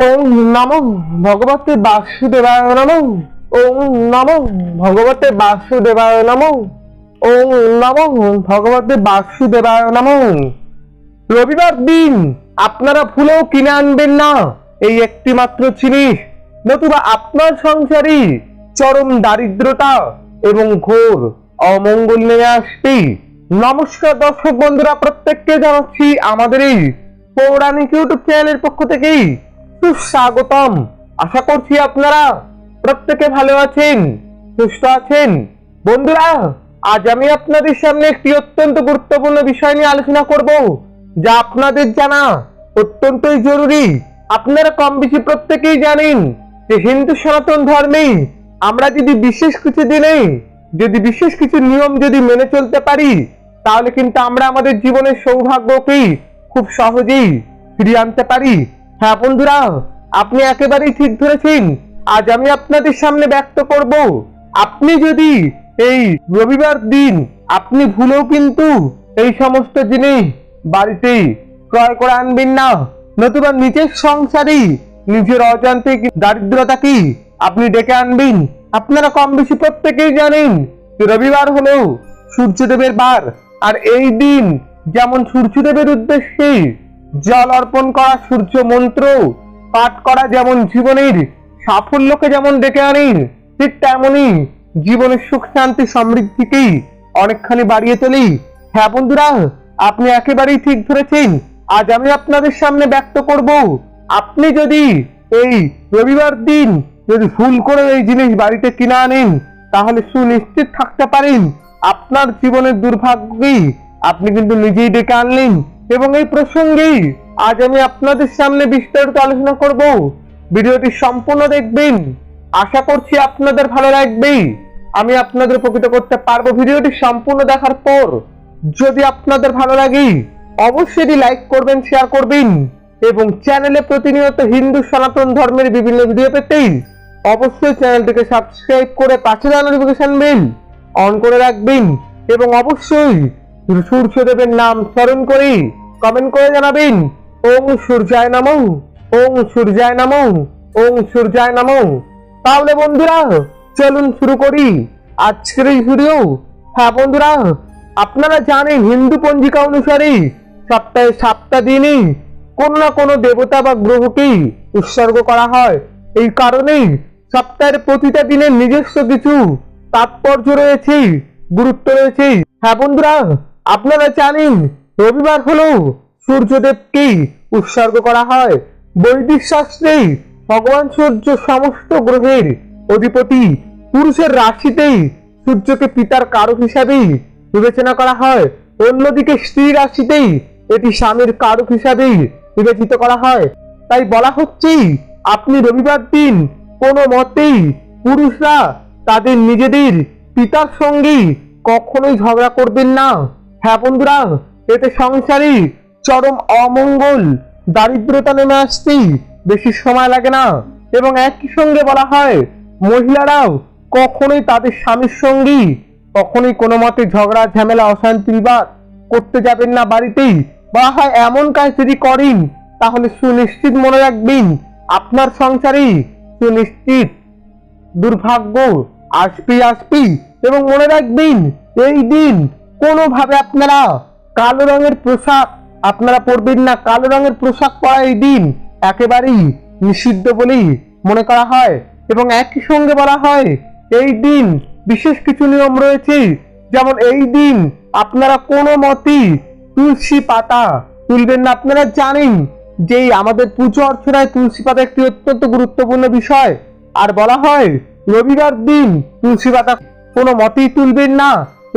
ওম নম ভগবতে বাসুদেবায় নম। ওম নম ভগবতে বাসুদেবায় নম। ওম নম ভগবতে বাসুদেবায় নম। রবিবার দিন আপনারা ফুলেও কিনে আনবেন না, এই একটি মাত্র জিনিস। নতুবা আপনার সংসারই চরম দারিদ্রতা এবং ঘোর অমঙ্গল নিয়ে আসবে নমস্কার দর্শক বন্ধুরা, প্রত্যেককে জানাচ্ছি আমাদের এই পৌরাণিক ইউটিউব চ্যানেলের পক্ষ থেকেই সুস্বাগতম। আশা করছি আপনারা প্রত্যেকে ভালো আছেন, সুস্থ আছেন। বন্ধুরা, আজ আমি আপনাদের সামনে একটি অত্যন্ত গুরুত্বপূর্ণ বিষয় নিয়ে আলোচনা করব, যা আপনাদের জানা অত্যন্তই জরুরি। আপনারা কম বেশি প্রত্যেকেই জানেন যে হিন্দু সনাতন ধর্মে আমরা যদি বিশেষ কিছু দিনে, যদি বিশেষ কিছু নিয়ম যদি মেনে চলতে পারি, তাহলে কিন্তু আমরা আমাদের জীবনের সৌভাগ্যকেই খুব সহজেই ফিরিয়ে আনতে পারি। হ্যাঁ বন্ধুরা, আপনি একেবারেই ঠিক ধরেছেন। আজ আমি আপনাদের সামনে ব্যক্ত করব। আপনি যদি এই রবিবার দিন আপনি ভুলেও কিন্তু এই সমস্ত জিনিস বাড়িতে ক্রয় করে আনবেন না, নতুবা নিজের সংসারই নিজের অজান্তে কি দারিদ্রতা কি আপনি ডেকে আনবেন। আপনারা কম বেশি প্রত্যেকেই জানেন রবিবার হলো সূর্যদেবের বার, আর এই দিন যেমন সূর্যদেবের উদ্দেশ্যে জল অর্পণ করা সূর্য মন্ত্র, পাঠ করা যেমন জীবনের সাফল্যকে যেমন ডেকে আনেন ঠিক তেমনই জীবনের সুখ, শান্তি সমৃদ্ধিকেই অনেকখানি বাড়িয়ে তোলি। হ্যাঁ বন্ধুরা, আপনি একেবারেই ঠিক ধরেছেন। আজ আমি আপনাদের সামনে ব্যক্ত করব, আপনি যদি এই রবিবার দিন যদি ভুল করে এই জিনিস বাড়িতে কিনে আনেন, তাহলে সুনিশ্চিত থাকতে পারেন, আপনার জীবনের দুর্ভাগ্যকেই আপনি কিন্তু নিজেই ডেকে আনলেন। এবং এই প্রসঙ্গেই আজ আমি আপনাদের সামনে বিস্তারিত আলোচনা করব। ভিডিওটি সম্পূর্ণ দেখবেন। আশা করছি আপনাদের ভালো লাগবেই আমি আপনাদের উপকৃত করতে পারব ভিডিওটি সম্পূর্ণ দেখার পর। যদি আপনাদের ভালো লাগে, অবশ্যই লাইক করবেন, শেয়ার করবেন এবং চ্যানেলে প্রতিনিয়ত হিন্দু সনাতন ধর্মের বিভিন্ন ভিডিও পেতেই অবশ্যই চ্যানেলটিকে সাবস্ক্রাইব করে পাশে দেওয়া নোটিফিকেশন বেল অন করে রাখবেন এবং অবশ্যই সূর্যদেবের নাম স্মরণ করে কমেন্ট করে জানাবেন। ওং সূর্যায় নমঃ, ওং সূর্যায় নমঃ, ওং সূর্যায় নমঃ। তাহলে বন্ধুরা, চলুন শুরু করি আজকের এই ভিডিও হ্যাঁ বন্ধুরা, আপনারা জানেন হিন্দু পঞ্জিকা অনুসারে সপ্তাহে সাতটা দিনই কোনো না কোনো দেবতা বা গ্রহকেই উৎসর্গ করা হয়। এই কারণেই সপ্তাহের প্রতিটা দিনের নিজস্ব কিছু তাৎপর্য রয়েছে, গুরুত্ব রয়েছে। হ্যাঁ বন্ধুরা, আপনারা জানেন রবিবার হলেও সূর্যদেবকেই উৎসর্গ করা হয়। বৈদিক শাস্ত্রেই ভগবান সূর্য সমস্ত গ্রহের অধিপতি পুরুষের রাশিতেই সূর্যকে পিতার কারক হিসাবেই বিবেচনা করা হয়। অন্যদিকে স্ত্রী রাশিতেই এটি স্বামীর কারক হিসাবেই বিবেচিত করা হয়। তাই বলা হচ্ছে, আপনি রবিবার দিন কোনো মতেই পুরুষরা তাদের নিজেদের পিতার সঙ্গেই কখনোই ঝগড়া করবেন না। হ্যাঁ বন্ধুরা এতে সংসারে চরম অমঙ্গল, দারিদ্রতা নেমে আসতেই বেশি সময় লাগে না। এবং একই সঙ্গে বলা হয়, মহিলারাও কখনোই তাদের স্বামীর সঙ্গী, কখনোই কোনো মতে ঝগড়া, ঝামেলা, অশান্তি বিবাদ করতে যাবেন না বাড়িতেই। বলা হয়, এমন কাজ যদি করেন, তাহলে সুনিশ্চিত মনে রাখবেন, আপনার সংসারেই সুনিশ্চিত, দুর্ভাগ্য আসবি আসবি এবং মনে রাখবেন, এই দিন কোনোভাবে আপনারা কালো রঙের পোশাক আপনারা পরবেন না। কালো রঙের পোশাক পরা এই দিন একেবারেই নিষিদ্ধ বলেই মনে করা হয় এবং একই সঙ্গে বলা হয়, এই দিন বিশেষ কিছু নিয়ম রয়েছে। যেমন এই দিন আপনারা কোনো মতেই তুলসী পাতা তুলবেন না। আপনারা জানেন যে আমাদের পুজো অর্চনায় তুলসী পাতা একটি অত্যন্ত গুরুত্বপূর্ণ বিষয়। আর বলা হয়, রবিবার দিন তুলসী পাতা কোনো মতেই তুলবেন না।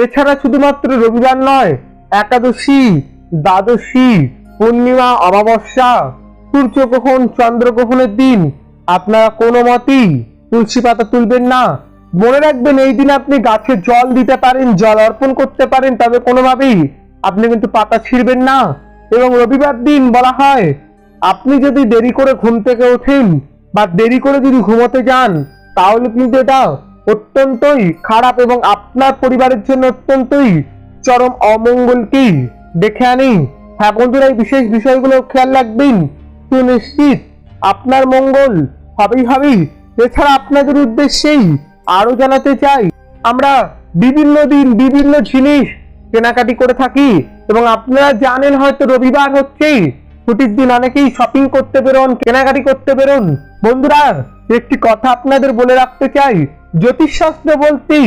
এছাড়া শুধুমাত্র রবিবার নয় একাদশী, দ্বাদশী, পূর্ণিমা, অমাবস্যা, সূর্যগ্রহণ, চন্দ্রগ্রহণের দিন। আপনারা কোনো মতেই তুলসী পাতা তুলবেন না। মনে রাখবেন, এই দিন আপনি গাছে জল দিতে পারেন, জল অর্পণ করতে পারেন, তবে কোনোভাবেই আপনি কিন্তু পাতা ছিঁড়বেন না। এবং রবিবার দিন বলা হয়, আপনি যদি দেরি করে ঘুম থেকে ওঠেন বা দেরি করে যদি ঘুমোতে যান, তাহলে কিন্তু এটা অত্যন্তই খারাপ এবং আপনার পরিবারের জন্য অত্যন্তই চরম অমঙ্গলকেই দেখে আনি। হ্যাঁ বন্ধুরা, এই বিশেষ বিষয়গুলো খেয়াল রাখবেন। সুনিশ্চিত আপনার মঙ্গল হবেই হবেই। এছাড়া আপনাদের উদ্দেশ্যেই আরও জানাতে চাই, আমরা বিভিন্ন দিন বিভিন্ন জিনিস কেনাকাটি করে থাকি এবং আপনারা জানেন হয়তো রবিবার হচ্ছে, ছুটির দিন অনেকেই শপিং করতে বেরোন, কেনাকাটি করতে বেরোন। বন্ধুরা, একটি কথা আপনাদের বলে রাখতে চাই, জ্যোতিষশাস্ত্র বলতে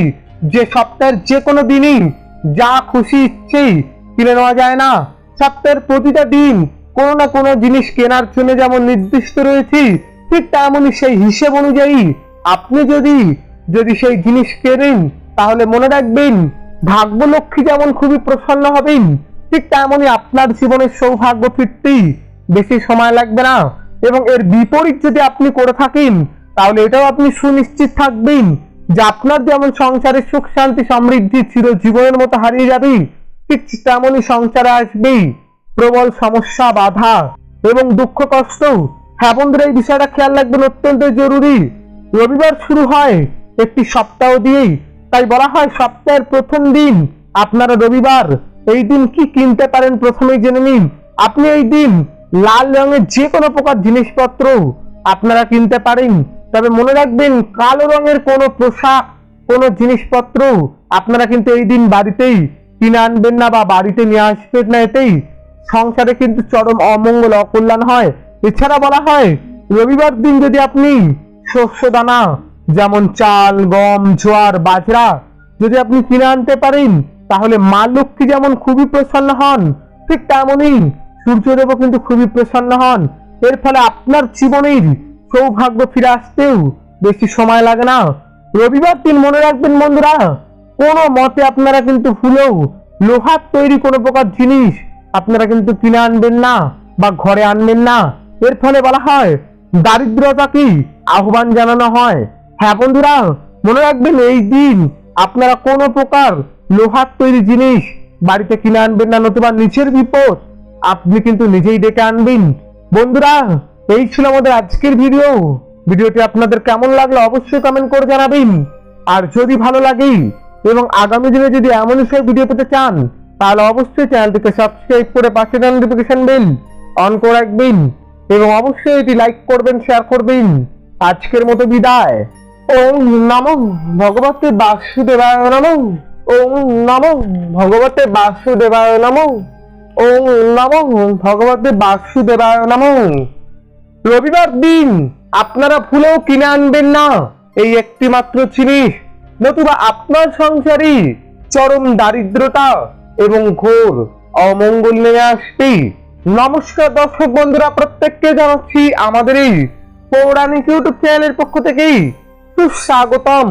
যে সপ্তাহের যে কোনো দিনই যা খুশি ইচ্ছেই কিনে নেওয়া যায় না। সপ্তাহের প্রতিটা দিন কোনো না কোনো জিনিস কেনার জন্য যেমন নির্দিষ্ট রয়েছে, ঠিক তেমনই সেই হিসেব অনুযায়ী আপনি যদি যদি সেই জিনিস কেনেন, তাহলে মনে রাখবেন ভাগ্যলক্ষ্মী যেমন খুবই প্রসন্ন হবেন, ঠিক তেমনই আপনার জীবনের সৌভাগ্য ফিরতেই বেশি সময় লাগবে না। এবং এর বিপরীত যদি আপনি করে থাকেন, তাহলে এটাও আপনি সুনিশ্চিত থাকবেন যে আপনার যেমন সংসারের সুখ, শান্তি, সমৃদ্ধি চির জীবনের মতো হারিয়ে যাবে ঠিক তেমনই সংসারে আসবেই প্রবল সমস্যা, বাধা এবং দুঃখ, কষ্ট। হ্যাঁ বন্ধুরা, এই বিষয়টা খেয়াল রাখবেন, অত্যন্ত জরুরি। রবিবার শুরু হয় একটি সপ্তাহ দিয়েই। তাই বলা হয়, সপ্তাহের প্রথম দিন আপনারা রবিবার, এই দিন কি কিনতে পারেন প্রথমেই জেনে নিন। আপনি এই দিন লাল রঙের যে কোনো প্রকার জিনিসপত্র আপনারা কিনতে পারেন। তবে মনে রাখবেন, কালো রঙের কোনো পোশাক, কোনো জিনিসপত্র আপনারা কিন্তু এই দিন বাড়িতেই কিনে আনবেন না বা বাড়িতে নিয়ে আসবেন না এতেই। সংসারে কিন্তু চরম অমঙ্গল, অকল্যাণ হয়। এছাড়া বলা হয়, রবিবার দিন যদি আপনি শস্য দানা যেমন চাল, গম, জোয়ার, বাজরা যদি আপনি কিনে আনতে পারেন, তাহলে মা লক্ষ্মী যেমন খুবই প্রসন্ন হন, ঠিক তেমনই সূর্যদেবও কিন্তু খুবই প্রসন্ন হন। এর ফলে আপনার জীবনের সৌভাগ্য ফিরে আসতেও বেশি সময় লাগে না। রবিবার দিন মনে রাখবেন বন্ধুরা, কোনো মতে আপনারা কিন্তু ভুলেও লোহার তৈরি কোনো প্রকার জিনিস আপনারা কিন্তু কিনে আনবেন না বা ঘরে আনবেন না। এর ফলে বলা হয় দারিদ্রতাকে আহ্বান জানানো হয়। হ্যাঁ বন্ধুরা, মনে রাখবেন এই দিন আপনারা কোনো প্রকার লোহার তৈরি জিনিস বাড়িতে কিনে আনবেন না, নতুবা নিচের বিপদ আপনি কিন্তু নিজেই ডেকে আনবেন। বন্ধুরা এই ছিল আমাদের আজকের ভিডিও ভিডিওটি আপনাদের কেমন লাগল অবশ্যই কমেন্ট করে জানাবেন। আর যদি ভালো লাগে এবং আগামী দিনে যদি এমন সব ভিডিও পেতে চান, তাহলে অবশ্যই চ্যানেলটিকে সাবস্ক্রাইব করে পাশে নোটিফিকেশন বেল অন করে রাখবেন এবং অবশ্যই এটি লাইক করবেন শেয়ার করবেন। আজকের মতো বিদায়। ওম নমঃ ভগবতে বাসুদেবায় নমঃ। ওম নমঃ ভগবতে বাসুদেবায় নমঃ। ওম নমঃ ভগবতে বাসুদেবায় নমঃ। রবিবার দিন আপনারা ফুলেও কিনে আনবেন না। এই একটি মাত্র জিনিস, নতুবা আপনার সংসারই চরম দারিদ্রতা এবং ঘোর অমঙ্গল নেমে আসতেই। নমস্কার দর্শক বন্ধুরা, প্রত্যেককে জানাচ্ছি আমাদের এই পৌরাণিক ইউটিউব চ্যানেলের পক্ষ থেকেই সুস্বাগতম।